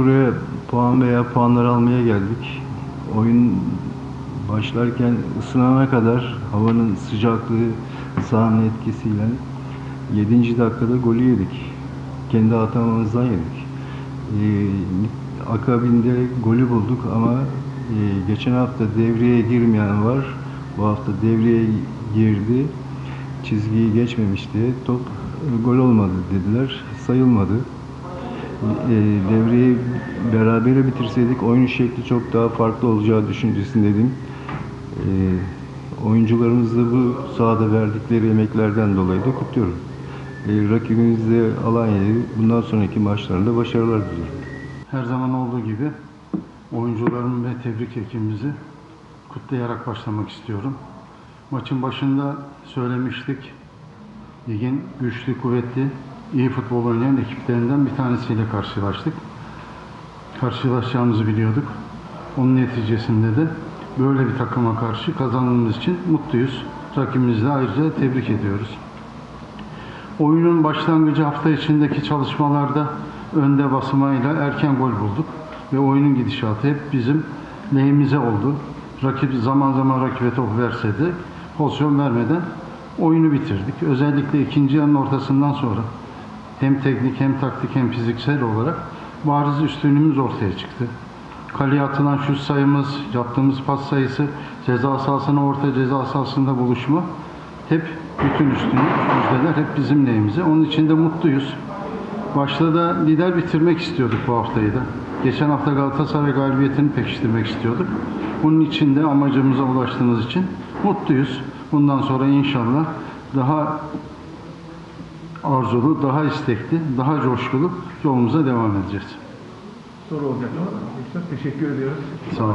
buraya puan veya puanlar almaya geldik. Oyun başlarken ısınana kadar havanın sıcaklığı, sahanın etkisiyle 7. dakikada golü yedik. Kendi hatamızdan yedik. Ee, akabinde golü bulduk ama e, geçen hafta devreye girmeyen var. Bu hafta devreye girdi. Çizgiyi geçmemişti. Top gol olmadı dediler. Sayılmadı. E, devreyi berabere bitirseydik oyun şekli çok daha farklı olacağı düşüncesindeydim. E, oyuncularımız da bu sahada verdikleri emeklerden dolayı da kutluyorum. E, rakibimiz de Alanya'yı bundan sonraki maçlarında başarılar diliyorum. Her zaman olduğu gibi oyuncularımı ve tebrik ekibimizi kutlayarak başlamak istiyorum. Maçın başında söylemiştik. Ligin güçlü, kuvvetli, iyi futbol oynayan ekiplerinden bir tanesiyle karşılaştık. Karşılaşacağımızı biliyorduk. Onun neticesinde de böyle bir takıma karşı kazandığımız için mutluyuz. Rakibimizi ayrıca tebrik ediyoruz. Oyunun başlangıcı hafta içindeki çalışmalarda önde basmayla erken gol bulduk ve oyunun gidişatı hep bizim lehimize oldu. Rakip zaman zaman rakibe top verse de pozisyon vermeden oyunu bitirdik. Özellikle ikinci yarının ortasından sonra hem teknik hem taktik hem fiziksel olarak bariz üstünlüğümüz ortaya çıktı. Kaleye atılan şut sayımız, yaptığımız pas sayısı, ceza sahasına orta ceza sahasında buluşma hep bütün üstünlük, müjdeler hep bizim lehimize. Onun için de mutluyuz. Başta da lider bitirmek istiyorduk bu haftayı da. Geçen hafta Galatasaray galibiyetini pekiştirmek istiyorduk. Bunun için de amacımıza ulaştığımız için mutluyuz. Bundan sonra inşallah daha arzulu, daha istekli, daha coşkulu yolumuza devam edeceğiz. soru olacak çok teşekkür ediyoruz. Sağ olun.